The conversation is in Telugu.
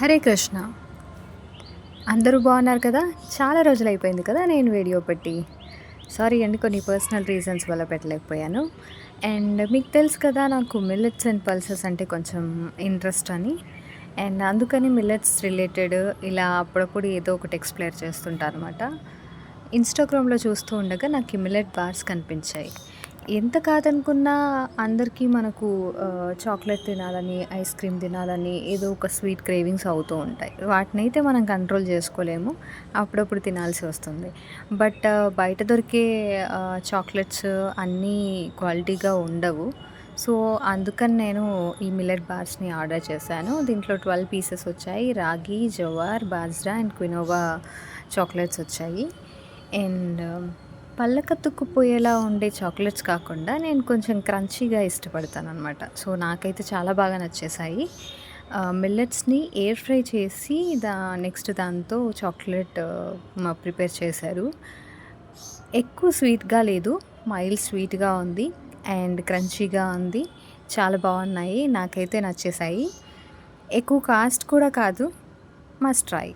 హరే కృష్ణ. అందరూ బాగున్నారు కదా? చాలా రోజులు అయిపోయింది కదా నేను వీడియో పెట్టి. సారీ అండి కొన్ని పర్సనల్ రీజన్స్ వల్ల పెట్టలేకపోయాను. అండ్ మీకు తెలుసు కదా నాకు మిల్లెట్స్ అండ్ పల్సెస్ అంటే కొంచెం ఇంట్రెస్ట్ అని. అండ్ అందుకని మిల్లెట్స్ రిలేటెడ్ ఇలా అప్పుడప్పుడు ఏదో ఒకటి ఎక్స్ప్లెయిర్ చేస్తుంటాను అనమాట ఇన్స్టాగ్రామ్లో చూస్తూ ఉండగా నాకు మిల్లెట్ బార్స్ కనిపించాయి. ఎంత కాదనుకున్నా అందరికీ మనకు చాక్లెట్ తినాలని ఐస్ క్రీమ్ తినాలని ఏదో ఒక స్వీట్ క్రేవింగ్స్ అవుతూ ఉంటాయి. వాటిని అయితే మనం కంట్రోల్ చేసుకోలేము. అప్పుడప్పుడు తినాల్సి వస్తుంది. బట్ బయట దొరికే చాక్లెట్స్ అన్నీ క్వాలిటీగా ఉండవు. సో అందుకని నేను ఈ మిల్లెట్ బార్స్ని ఆర్డర్ చేశాను. దీంట్లో ట్వెల్వ్ పీసెస్ వచ్చాయి. Ragi jowar bajra and quinoa chocolates వచ్చాయి. అండ్ పళ్ళకత్తుక్కుపోయేలా ఉండే చాక్లెట్స్ కాకుండా నేను కొంచెం క్రంచీగా ఇష్టపడతాను అనమాట సో నాకైతే చాలా బాగా నచ్చేసాయి మిల్లెట్స్ని ఎయిర్ ఫ్రై చేసి దా నెక్స్ట్ దాంతో చాక్లెట్ ప్రిపేర్ చేశారు. ఎక్కువ స్వీట్గా లేదు మైల్డ్ స్వీట్గా ఉంది అండ్ క్రంచీగా ఉంది. చాలా బాగున్నాయి నాకైతే నచ్చేసాయి ఎక్కువ కాస్ట్ కూడా కాదు మస్ట్ ట్రై.